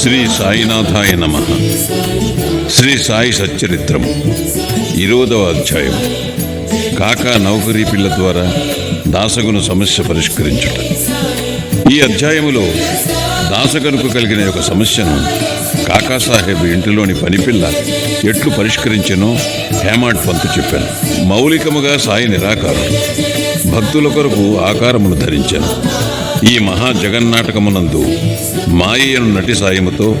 శ్రీ సాయినాథాయ నమ. శ్రీ సాయి సచ్చరిత్రం ఇరవదవ అధ్యాయం కాకా నౌకరీ పిల్ల ద్వారా దాసగును సమస్య పరిష్కరించుట. ఈ అధ్యాయములో దాసగనుకు కలిగిన ఒక సమస్యను కాకాసాహెబ్ ఇంటిలోని పనిపిల్ల ఎట్లు పరిష్కరించెనో హేమాడ్ పంతు చెప్పాను. మౌలికముగా సాయి నిరాకారుడు. భక్తుల కొరకు ఆకారమును ధరించాను. ఈ మహా జగన్నాటకమునందు మాయను నటి సాయముతో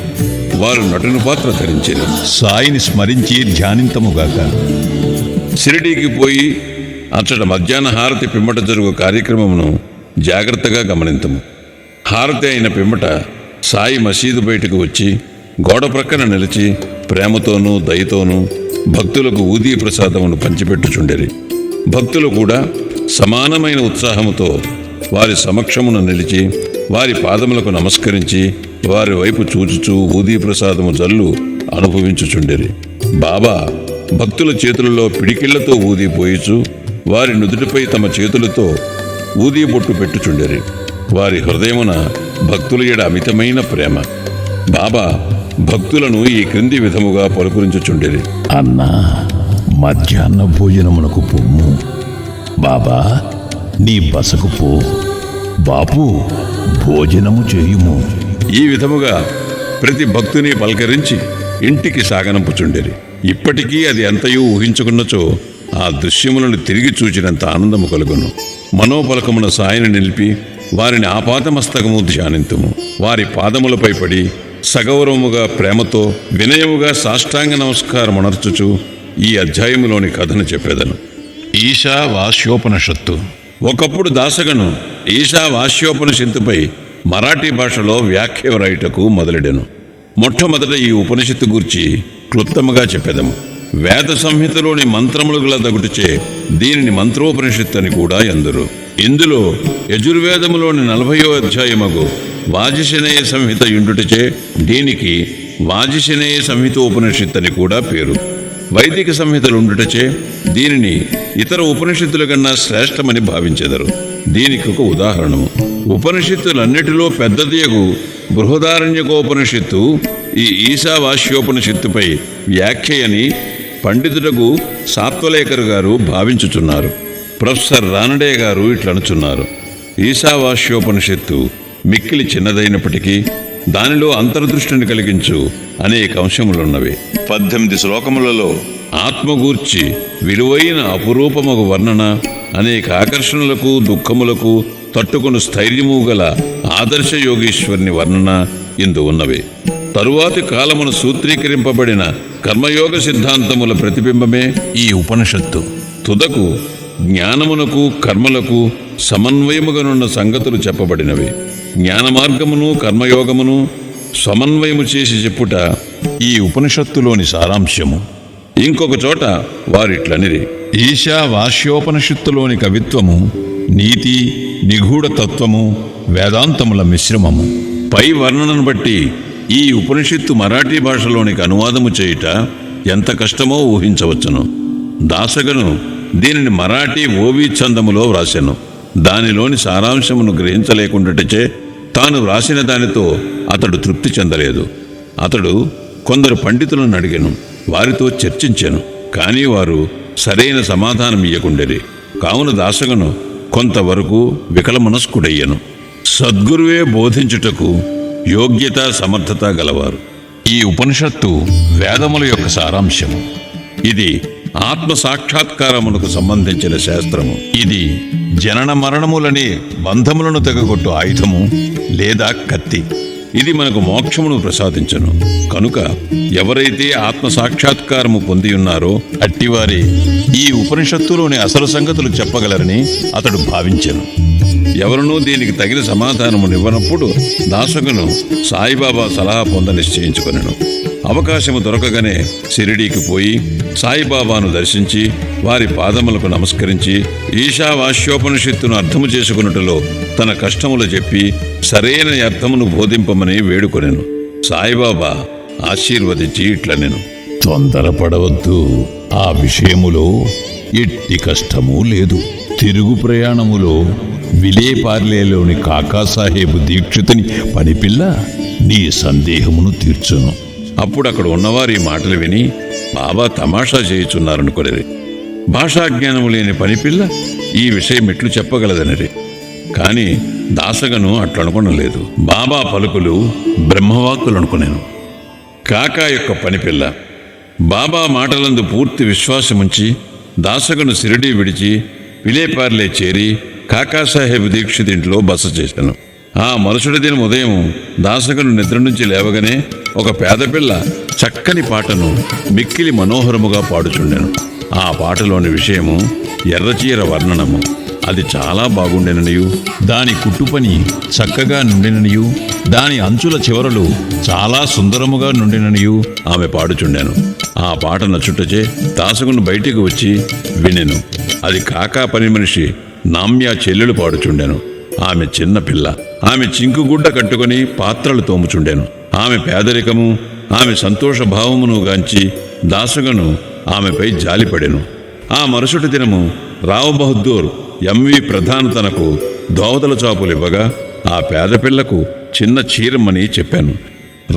వారు నటుని పాత్ర ధరించారు సాయిని స్మరించి ధ్యానింతముగాక షిరిడీకి పోయి అచ్చట మధ్యాహ్న హారతి పిమ్మట జరుగు కార్యక్రమమును జాగ్రత్తగా గమనింతము. హారతి అయిన పిమ్మట సాయి మసీదు బయటకు వచ్చి గోడ ప్రక్కన నిలిచి ప్రేమతోనూ దయతోనూ భక్తులకు ఊదీ ప్రసాదమును పంచిపెట్టుచుండెరి. భక్తులు కూడా సమానమైన ఉత్సాహముతో వారి సమక్షమున నిలిచి వారి పాదములకు నమస్కరించి వారి వైపు చూచుచూ ఊదీ ప్రసాదము జల్లు అనుభవించుచుండిరి. బాబా భక్తుల చేతులలో పిడికిళ్ళతో ఊదిపోయిచు వారి నుదుటిపై తమ చేతులతో ఊదీ బొట్టు పెట్టుచుండెరి. వారి హృదయమున భక్తుల ఎడ అమితమైన ప్రేమ. బాబా భక్తులను ఈ క్రింది విధముగా పలుకరించుచుండెరి. అన్నా మధ్యాహ్న భోజనమునకు పొమ్ము. బాబా నీ బసకు పో బాపు భోజనము చేయుము. ఈ విధముగా ప్రతి భక్తుని పలకరించి ఇంటికి సాగనంపుచుండెరి. ఇప్పటికీ అది ఎంతయో ఊహించుకున్నచో ఆ దృశ్యములను తిరిగి చూచినంత ఆనందము కలుగును. మనోపలకమున సాయని నిలిపి వారిని ఆపాదమస్తకము ధ్యానింతుము. వారి పాదములపై పడి సగౌరవముగా ప్రేమతో వినయముగా సాష్టాంగ నమస్కారం అనర్చుచు ఈ అధ్యాయములోని కథను చెప్పేదను. ఈశా వాస్యోపనిషత్తు ఒకప్పుడు దాసగను ఈశా వాస్యోపనిషత్తుపై మరాఠీ భాషలో వ్యాఖ్య వ్రాయుటకు మొదలెడెను. మొట్టమొదట ఈ ఉపనిషత్తు గూర్చి క్లుప్తముగా చెప్పెదము. వేద సంహితలోని మంత్రములు గల దగుటిచే దీనిని మంత్రోపనిషత్తు అని కూడా ఎందరు. ఇందులో యజుర్వేదములోని నలభయో అధ్యాయమగు వాజిశనేయ సంహిత ఇండుటిచే దీనికి వాజిశనేయ సంహిత ఉపనిషత్తు అని కూడా పేరు. వైదిక సంహితలు ఉండుటచే దీనిని ఇతర ఉపనిషత్తుల కన్నా శ్రేష్టమని భావించెదరు. దీనికి ఒక ఉదాహరణము. ఉపనిషత్తులన్నిటిలో పెద్దదియగు బృహదారణ్యకోపనిషత్తు ఈ ఈశావాస్యోపనిషత్తుపై వ్యాఖ్యయని పండితుడకు సాత్వలేఖర్ గారు భావించుచున్నారు. ప్రొఫెసర్ రానడే గారు ఇట్లనుచున్నారు. ఈశావాస్యోపనిషత్తు మిక్కిలి చిన్నదైనప్పటికీ దానిలో అంతర్దృష్టిని కలిగించు అనేక అంశములున్నవి. పద్దెనిమిది శ్లోకములలో ఆత్మగూర్చి విలువైన అపురూపమగు వర్ణన అనేక ఆకర్షణలకు దుఃఖములకు తట్టుకుని స్థైర్యము గల ఆదర్శ యోగీశ్వరుని వర్ణన ఇందు ఉన్నవి. తరువాతి కాలమున సూత్రీకరింపబడిన కర్మయోగ సిద్ధాంతముల ప్రతిబింబమే ఈ ఉపనిషత్తు. తుదకు జ్ఞానమునకు కర్మలకు సమన్వయముగానున్న సంగతులు చెప్పబడినవి. జ్ఞాన మార్గమును కర్మయోగమును సమన్వయము చేసి చెప్పుట ఈ ఉపనిషత్తులోని సారాంశము. ఇంకొక చోట వారిట్లనిరి ఈశా వాస్యోపనిషత్తులోని కవిత్వము నీతి నిగూఢ తత్వము వేదాంతముల మిశ్రమము. పై వర్ణనను బట్టి ఈ ఉపనిషత్తు మరాఠీ భాషలోనికి అనువాదము చేయుట ఎంత కష్టమో ఊహించవచ్చును. దాసగను దీనిని మరాఠీ ఓవి ఛందములో వ్రాసెను. దానిలోని సారాంశమును గ్రహించలేకుండాటచే తాను వ్రాసిన దానితో అతడు తృప్తి చెందలేదు. అతడు కొందరు పండితులను అడిగాను వారితో చర్చించాను కానీ వారు సరైన సమాధానం ఇయ్యకుండేది కావున దాసగను కొంతవరకు వికలమనస్కుడయ్యను. సద్గురువే బోధించుటకు యోగ్యత సమర్థత గలవారు. ఈ ఉపనిషత్తు వేదముల యొక్క సారాంశము. ఇది ఆత్మ సాక్షాత్కారమునకు సంబంధించిన శాస్త్రము. ఇది జనన మరణములనే బంధములను తెగగొట్టు ఆయుధము లేదా కత్తి. ఇది మనకు మోక్షమును ప్రసాదించను. కనుక ఎవరైతే ఆత్మ సాక్షాత్కారము పొంది ఉన్నారో అట్టివారి ఈ ఉపనిషత్తులోని అసలు సంగతులు చెప్పగలరని అతడు భావించెను. ఎవరునూ దీనికి తగిన సమాధానము నివ్వనప్పుడు దాసకును సాయిబాబా సలహా పొంద నిశ్చయించుకున్నాను అవకాశము దొరకగానే షిరిడీకి పోయి సాయిబాబాను దర్శించి వారి పాదములకు నమస్కరించి ఈశావాస్యోపనిషత్తును అర్థము చేసుకున్నట్టులో తన కష్టములు చెప్పి సరైన అర్థమును బోధింపమని వేడుకొనెను. సాయిబాబా ఆశీర్వదించి ఇట్లనెను. తొందరపడవద్దు. ఆ విషయములో ఎట్టి కష్టము లేదు. తిరుగు ప్రయాణములో విలేపార్లేలోని కాకాసాహేబు దీక్షితుని పనిపిల్ల నీ సందేహమును తీర్చును. అప్పుడు అక్కడ ఉన్నవారు ఈ మాటలు విని బాబా తమాషా చేయుచున్నారనుకునేది భాషా జ్ఞానము లేని పనిపిల్ల ఈ విషయం ఎట్లు చెప్పగలదనిరి. కానీ దాసగను అట్లనుకొనలేదు. బాబా పలుకులు బ్రహ్మవాక్కులు అనుకునేను కాకా యొక్క పనిపిల్ల బాబా మాటలందు పూర్తి విశ్వాసముంచి దాసగను సిరిడి విడిచి విలేపార్లే చేరి కాకాసాహెబ్ దీక్షిత్ ఇంట్లో బస చేశాను ఆ మరుసటి దినం ఉదయం దాసగను నిద్ర నుంచి లేవగానే ఒక పేదపిల్ల చక్కని పాటను మిక్కిలి మనోహరముగా పాడుచుండెను. ఆ పాటలోని విషయము ఎర్రచీర వర్ణనము. అది చాలా బాగుండెననియు. దాని కుట్టుపని చక్కగా నుండిననియు. దాని అంచుల చివరలు చాలా సుందరముగా నుండిననియు ఆమె పాడుచుండాను. ఆ పాట నచ్చుటచే దాసగును బయటికి వచ్చి వినెను. అది కాకా పని మనిషి నామ్య చెల్లెలు పాడుచుండెను. ఆమె చిన్న పిల్ల. ఆమె చింకుగుడ్డ కట్టుకొని పాత్రలు తోముచుండెను. ఆమె పేదరికము ఆమె సంతోష భావమును గాంచి దాసుగను ఆమెపై జాలిపడెను. ఆ మరుసటి దినము రావు బహదూర్ ఎంవి ప్రధాన తనకు దోవదల చాపులు ఇవ్వగా ఆ పేదపిల్లకు చిన్న చీరమ్మని చెప్పాను.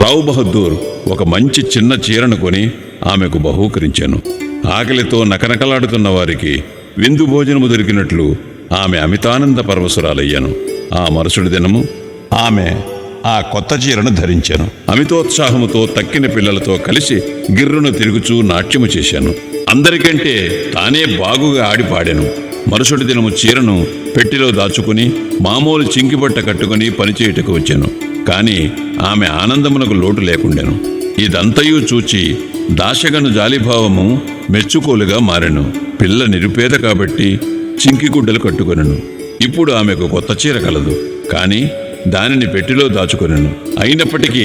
రావు బహదూర్ ఒక మంచి చిన్న చీరను కొని ఆమెకు బహూకరించాను. ఆకలితో నకనకలాడుతున్న వారికి విందు భోజనము దొరికినట్లు ఆమె అమితానంద పరవశురాలయ్యాను. ఆ మరుసటి దినము ఆమె ఆ కొత్త చీరను ధరించాను. అమితోత్సాహముతో తక్కిన పిల్లలతో కలిసి గిర్రును తిరుగుచూ నాట్యము చేశాను. అందరికంటే తానే బాగుగా ఆడి పాడాను మరుసటి దినము చీరను పెట్టెలో దాచుకుని మామూలు చింకిబట్ట కట్టుకుని పనిచేయుటకు వచ్చాను. కానీ ఆమె ఆనందమునకు లోటు లేకుండెను. ఇదంతయు చూచి దాశగను జాలిభావము మెచ్చుకోలుగా మారెను. పిల్ల నిరుపేద కాబట్టి చింకి గుడ్డలు కట్టుకొనెను. ఇప్పుడు ఆమెకు కొత్త చీర కలదు. కానీ దానిని పెట్టిలో దాచుకొనెను. అయినప్పటికీ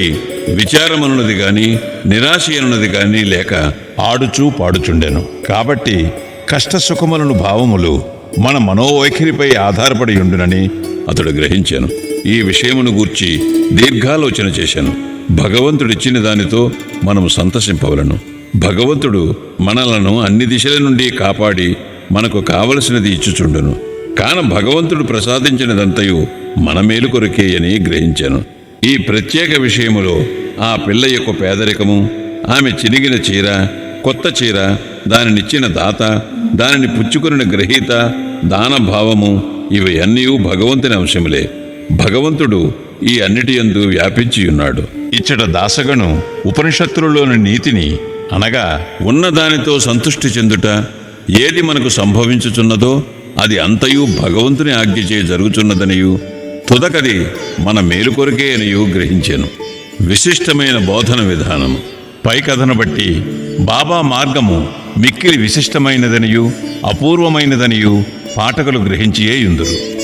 విచారమనున్నది గాని నిరాశ అనున్నది గాని లేక ఆడుచూ పాడుచుండెను. కాబట్టి కష్ట సుఖములను భావములు మన మనోవైఖరిపై ఆధారపడి ఉండునని అతడు గ్రహించాను. ఈ విషయమును గూర్చి దీర్ఘాలోచన చేశాను. భగవంతుడిచ్చిన దానితో మనము సంతసింపవలను. భగవంతుడు మనలను అన్ని దిశల నుండి కాపాడి మనకు కావలసినది ఇచ్చుచుండును. కాన భగవంతుడు ప్రసాదించినదంతయు మన మేలు కొరకే అని గ్రహించాను. ఈ ప్రత్యేక విషయములో ఆ పిల్ల యొక్క పేదరికము ఆమె చినిగిన చీర కొత్త చీర దానినిచ్చిన దాత దానిని పుచ్చుకుని గ్రహీత దానభావము ఇవి అన్నీ భగవంతుని అంశములే. భగవంతుడు ఈ అన్నిటి యందు వ్యాపించి ఉన్నాడు ఇచ్చట దాసగను ఉపనిషత్తులలోని నీతిని అనగా ఉన్న దానితో సంతృష్టి చెందుట ఏది మనకు సంభవించుచున్నదో అది అంతయు భగవంతుని ఆజ్ఞచే జరుగుచున్నదనియు. తుదకది మన మేలు కొరకే అనియు గ్రహించాను. విశిష్టమైన బోధన విధానము. పై కథను బట్టి బాబా మార్గము మిక్కిలి విశిష్టమైనదనియు అపూర్వమైనదనియు పాఠకులు గ్రహించియే ఇందురు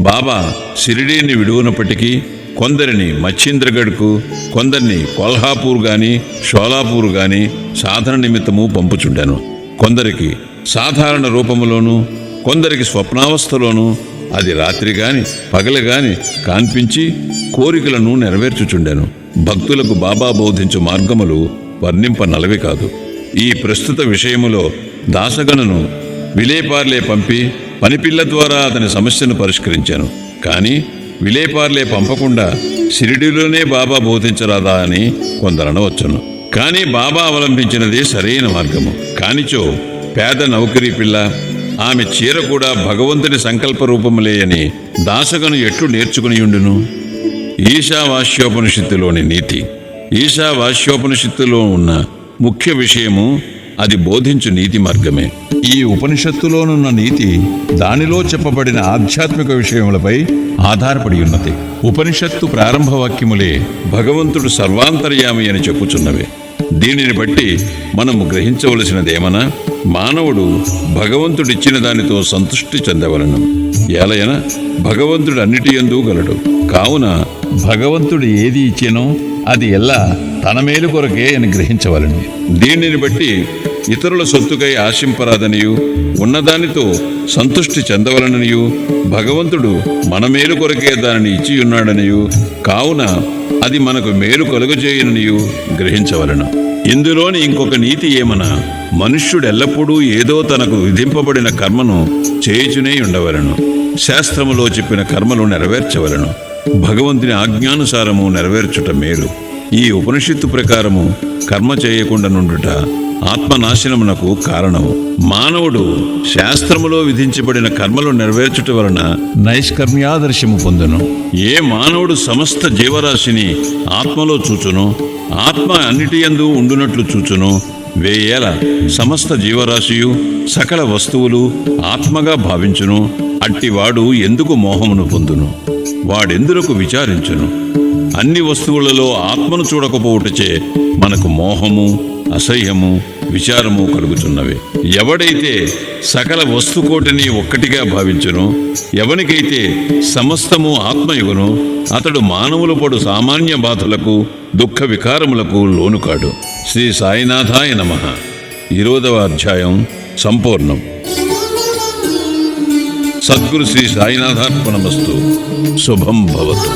బాబా షిరిడీని విడువనప్పటికీ కొందరిని మచ్చింద్రగఢ్కు కొందరిని కొల్హాపూర్ గాని షోలాపూర్ గాని సాధన నిమిత్తము పంపుచుండాను. కొందరికి సాధారణ రూపములోను కొందరికి స్వప్నావస్థలోనూ అది రాత్రి గాని పగలు గాని కాన్పించి కోరికలను నెరవేర్చుచుండాను. భక్తులకు బాబా బోధించు మార్గములు వర్ణింప నలవి కాదు. ఈ ప్రస్తుత విషయములో దాసగణను విలేపార్లే పంపి పనిపిల్ల ద్వారా అతని సమస్యను పరిష్కరించాను. కానీ విలేపార్లే పంపకుండా షిరిడిలోనే బాబా బోధించరాదా అని కొందరనవచ్చును కానీ బాబా అవలంబించినది సరైన మార్గము. కానిచో పేద నౌకరీ పిల్ల ఆమె చీర కూడా భగవంతుని సంకల్ప రూపములే అని దాసగను ఎట్లు నేర్చుకుని ఉండును? ఈశావాస్యోపనిషత్తులోని నీతి. ఈశావాస్యోపనిషత్తులో ఉన్న ముఖ్య విషయము అది బోధించు నీతి మార్గమే. ఈ ఉపనిషత్తులోనున్న నీతి దానిలో చెప్పబడిన ఆధ్యాత్మిక విషయములపై ఆధారపడి ఉన్నది. ఉపనిషత్తు ప్రారంభ వాక్యములే భగవంతుడు సర్వాంతర్యామి అని చెప్పుచున్నవే. దీనిని బట్టి మనము గ్రహించవలసినదేమనా? మానవుడు భగవంతుడిచ్చిన దానితో సంతృష్టి చెందవలను. ఏలయన భగవంతుడు అన్నిటి యందు గలడు. కావున భగవంతుడు ఏది ఇచ్చినో అది ఎలా తన మేలు కొరకే అని గ్రహించవలను దీనిని బట్టి ఇతరుల సొత్తుకై ఆశింపరాదనియు ఉన్నదానితో సంతృష్టి చెందవలననియు భగవంతుడు మన మేలు కొరకే దానిని ఇచ్చియున్నాడనియు కావున అది మనకు మేలు కలుగజేయననియు గ్రహించవలను. ఇందులోని ఇంకొక నీతి ఏమన? మనుష్యుడు ఎల్లప్పుడూ ఏదో తనకు విధింపబడిన కర్మను చేయుచునే ఉండవలను. శాస్త్రములో చెప్పిన కర్మలు నెరవేర్చవలను. భగవంతుని ఆజ్ఞానుసారము నెరవేర్చుట మేలు. ఈ ఉపనిషత్తు ప్రకారము కర్మ చేయకుండా నుండుట ఆత్మనాశనమునకు కారణము. మానవుడు శాస్త్రములో విధించబడిన కర్మలు నెరవేర్చుట వలన నైష్కర్మ్యాదర్శము పొందును. ఏ మానవుడు సమస్త జీవరాశిని ఆత్మలో చూచును? ఆత్మ అన్నిటి యందు ఉండునట్లు చూచును. వేయేల సమస్త జీవరాశియు సకల వస్తువులు ఆత్మగా భావించును. అట్టివాడు ఎందుకు మోహమును పొందును? వాడెందులకు విచారించును? అన్ని వస్తువులలో ఆత్మను చూడకపోవుటచే మనకు మోహము అసహ్యము విచారము కలుగుతున్నవి. ఎవడైతే సకల వస్తుకోటిని ఒక్కటిగా భావించును ఎవనికైతే సమస్తము ఆత్మయుగును అతడు మానవుల పడు సామాన్య బాధలకు దుఃఖ వికారములకు లోనుకాడు. శ్రీ సాయినాథాయ నమ. ఇరవదవ అధ్యాయం సంపూర్ణం. సద్గురు శ్రీ సాయినాథార్పణమస్తు. శుభం భవతు.